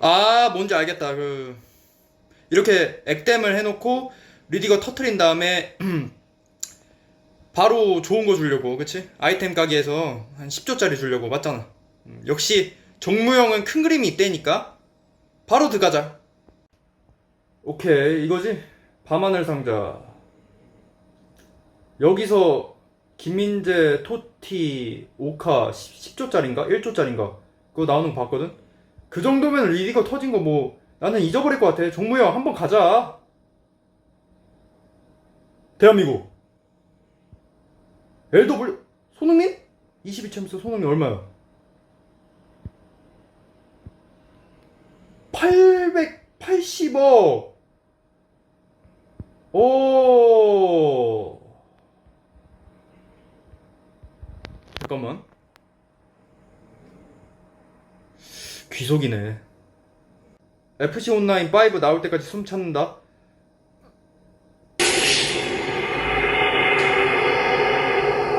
아 뭔지 알겠다 그 이렇게 액땜을 해놓고 리디거 터트린 다음에 바로 좋은 거 주려고 그치? 아이템 가게에서 한 10조짜리 주려고 맞잖아 음, 역시 정무형은 큰 그림이 있다니까 바로 들어가자 오케이 이거지? 밤하늘 상자 여기서 김민재, 토티, 오카 10, 조짜리인가 1조짜리인가 그거 나오는 거 봤거든? 그 정도면 리디거 터진 거 뭐 나는 잊어버릴 것 같아. 정무형 한번 가자. 대한민국. LW 손흥민? 22챔스 손흥민 얼마야? 880억. 오. 잠깐만 귀속이네. FC 온라인 5 나올 때까지 숨 참는다